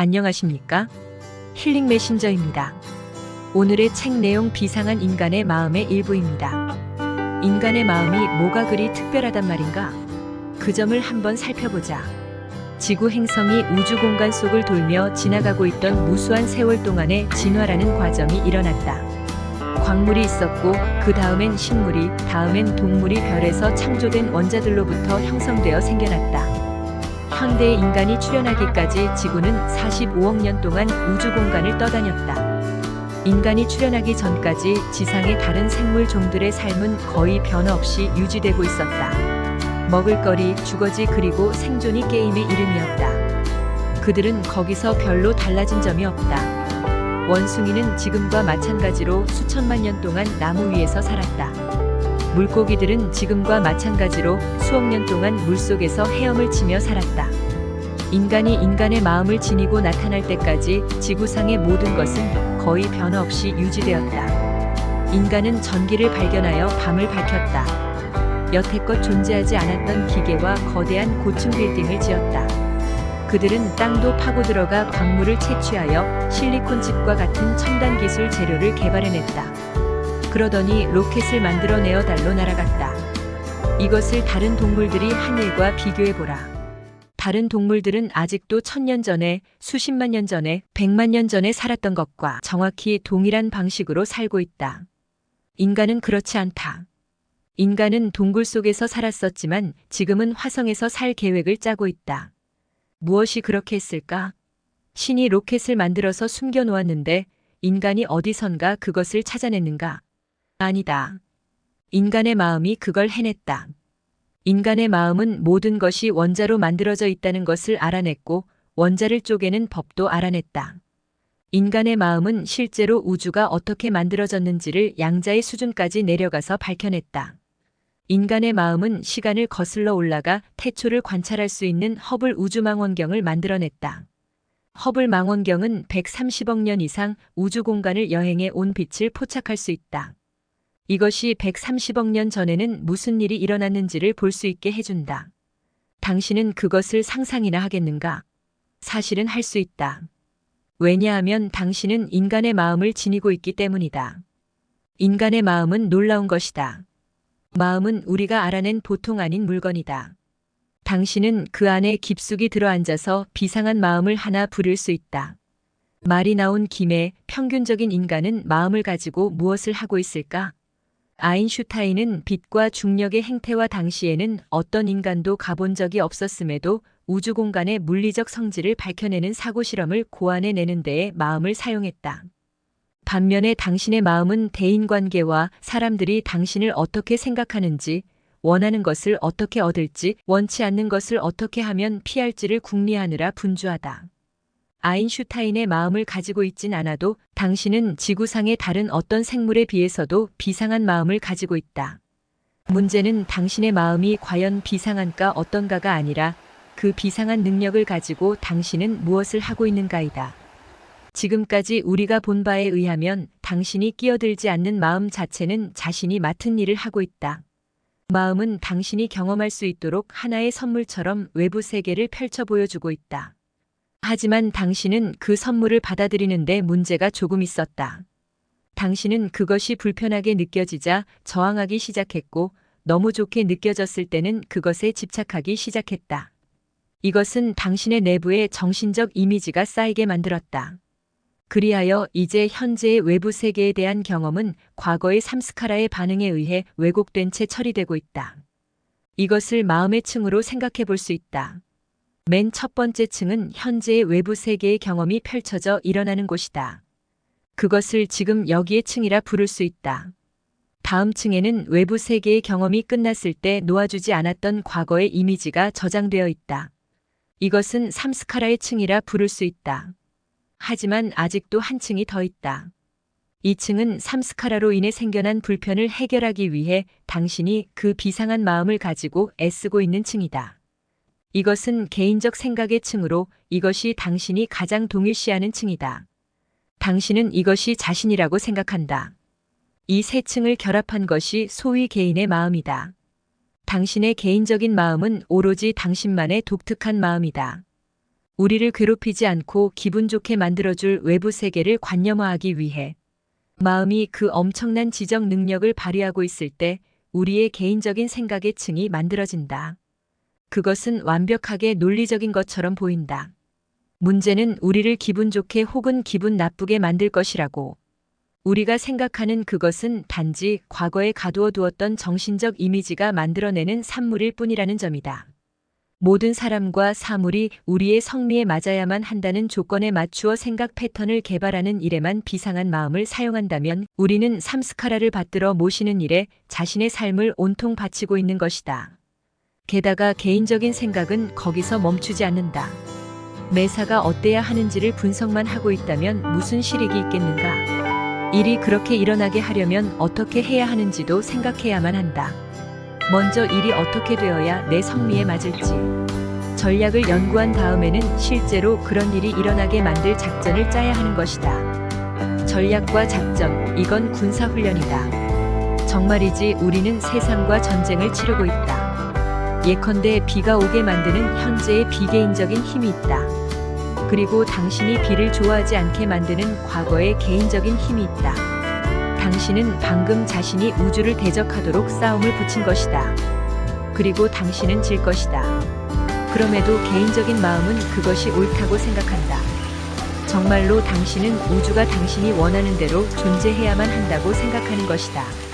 안녕하십니까? 힐링 메신저입니다. 오늘의 책 내용 비상한 인간의 마음의 일부입니다. 인간의 마음이 뭐가 그리 특별하단 말인가? 그 점을 한번 살펴보자. 지구 행성이 우주 공간 속을 돌며 지나가고 있던 무수한 세월 동안의 진화라는 과정이 일어났다. 광물이 있었고 그 다음엔 식물이, 다음엔 동물이 별에서 창조된 원자들로부터 형성되어 생겨났다. 현대의 인간이 출현하기까지 지구는 45억 년 동안 우주 공간을 떠다녔다. 인간이 출현하기 전까지 지상의 다른 생물 종들의 삶은 거의 변화 없이 유지되고 있었다. 먹을거리, 주거지 그리고 생존이 게임의 이름이었다. 그들은 거기서 별로 달라진 점이 없다. 원숭이는 지금과 마찬가지로 수천만 년 동안 나무 위에서 살았다. 물고기들은 지금과 마찬가지로 수억 년 동안 물속에서 헤엄을 치며 살았다. 인간이 인간의 마음을 지니고 나타날 때까지 지구상의 모든 것은 거의 변화 없이 유지되었다. 인간은 전기를 발견하여 밤을 밝혔다. 여태껏 존재하지 않았던 기계와 거대한 고층 빌딩을 지었다. 그들은 땅도 파고 들어가 광물을 채취하여 실리콘 칩과 같은 첨단 기술 재료를 개발해냈다. 그러더니 로켓을 만들어내어 달로 날아갔다. 이것을 다른 동물들이 한 일과 비교해보라. 다른 동물들은 아직도 천년 전에, 수십만 년 전에, 백만 년 전에 살았던 것과 정확히 동일한 방식으로 살고 있다. 인간은 그렇지 않다. 인간은 동굴 속에서 살았었지만 지금은 화성에서 살 계획을 짜고 있다. 무엇이 그렇게 했을까? 신이 로켓을 만들어서 숨겨 놓았는데 인간이 어디선가 그것을 찾아냈는가? 아니다. 인간의 마음이 그걸 해냈다. 인간의 마음은 모든 것이 원자로 만들어져 있다는 것을 알아냈고 원자를 쪼개는 법도 알아냈다. 인간의 마음은 실제로 우주가 어떻게 만들어졌는지를 양자의 수준까지 내려가서 밝혀냈다. 인간의 마음은 시간을 거슬러 올라가 태초를 관찰할 수 있는 허블 우주망원경을 만들어냈다. 허블 망원경은 130억 년 이상 우주 공간을 여행해 온 빛을 포착할 수 있다. 이것이 130억 년 전에는 무슨 일이 일어났는지를 볼 수 있게 해준다. 당신은 그것을 상상이나 하겠는가? 사실은 할 수 있다. 왜냐하면 당신은 인간의 마음을 지니고 있기 때문이다. 인간의 마음은 놀라운 것이다. 마음은 우리가 알아낸 보통 아닌 물건이다. 당신은 그 안에 깊숙이 들어앉아서 비상한 마음을 하나 부릴 수 있다. 말이 나온 김에 평균적인 인간은 마음을 가지고 무엇을 하고 있을까? 아인슈타인은 빛과 중력의 행태와 당시에는 어떤 인간도 가본 적이 없었음에도 우주 공간의 물리적 성질을 밝혀내는 사고 실험을 고안해 내는 데에 마음을 사용했다. 반면에 당신의 마음은 대인관계와 사람들이 당신을 어떻게 생각하는지, 원하는 것을 어떻게 얻을지, 원치 않는 것을 어떻게 하면 피할지를 궁리하느라 분주하다. 아인슈타인의 마음을 가지고 있진 않아도 당신은 지구상의 다른 어떤 생물에 비해서도 비상한 마음을 가지고 있다. 문제는 당신의 마음이 과연 비상한가 어떤가가 아니라 그 비상한 능력을 가지고 당신은 무엇을 하고 있는가이다. 지금까지 우리가 본 바에 의하면 당신이 끼어들지 않는 마음 자체는 자신이 맡은 일을 하고 있다. 마음은 당신이 경험할 수 있도록 하나의 선물처럼 외부 세계를 펼쳐 보여주고 있다. 하지만 당신은 그 선물을 받아들이는데 문제가 조금 있었다. 당신은 그것이 불편하게 느껴지자 저항하기 시작했고 너무 좋게 느껴졌을 때는 그것에 집착하기 시작했다. 이것은 당신의 내부에 정신적 이미지가 쌓이게 만들었다. 그리하여 이제 현재의 외부 세계에 대한 경험은 과거의 삼스카라의 반응에 의해 왜곡된 채 처리되고 있다. 이것을 마음의 층으로 생각해 볼 수 있다. 맨 첫 번째 층은 현재의 외부 세계의 경험이 펼쳐져 일어나는 곳이다. 그것을 지금 여기의 층이라 부를 수 있다. 다음 층에는 외부 세계의 경험이 끝났을 때 놓아주지 않았던 과거의 이미지가 저장되어 있다. 이것은 삼스카라의 층이라 부를 수 있다. 하지만 아직도 한 층이 더 있다. 이 층은 삼스카라로 인해 생겨난 불편을 해결하기 위해 당신이 그 비상한 마음을 가지고 애쓰고 있는 층이다. 이것은 개인적 생각의 층으로 이것이 당신이 가장 동일시하는 층이다. 당신은 이것이 자신이라고 생각한다. 이 세 층을 결합한 것이 소위 개인의 마음이다. 당신의 개인적인 마음은 오로지 당신만의 독특한 마음이다. 우리를 괴롭히지 않고 기분 좋게 만들어줄 외부 세계를 관념화하기 위해 마음이 그 엄청난 지적 능력을 발휘하고 있을 때 우리의 개인적인 생각의 층이 만들어진다. 그것은 완벽하게 논리적인 것처럼 보인다. 문제는 우리를 기분 좋게 혹은 기분 나쁘게 만들 것이라고. 우리가 생각하는 그것은 단지 과거에 가두어 두었던 정신적 이미지가 만들어내는 산물일 뿐이라는 점이다. 모든 사람과 사물이 우리의 성미에 맞아야만 한다는 조건에 맞추어 생각 패턴을 개발하는 일에만 비상한 마음을 사용한다면 우리는 삼스카라를 받들어 모시는 일에 자신의 삶을 온통 바치고 있는 것이다. 게다가 개인적인 생각은 거기서 멈추지 않는다. 매사가 어때야 하는지를 분석만 하고 있다면 무슨 실익이 있겠는가? 일이 그렇게 일어나게 하려면 어떻게 해야 하는지도 생각해야만 한다. 먼저 일이 어떻게 되어야 내 성미에 맞을지. 전략을 연구한 다음에는 실제로 그런 일이 일어나게 만들 작전을 짜야 하는 것이다. 전략과 작전, 이건 군사훈련이다. 정말이지 우리는 세상과 전쟁을 치르고 있다. 예컨대 비가 오게 만드는 현재의 비개인적인 힘이 있다. 그리고 당신이 비를 좋아하지 않게 만드는 과거의 개인적인 힘이 있다. 당신은 방금 자신이 우주를 대적하도록 싸움을 붙인 것이다. 그리고 당신은 질 것이다. 그럼에도 개인적인 마음은 그것이 옳다고 생각한다. 정말로 당신은 우주가 당신이 원하는 대로 존재해야만 한다고 생각하는 것이다.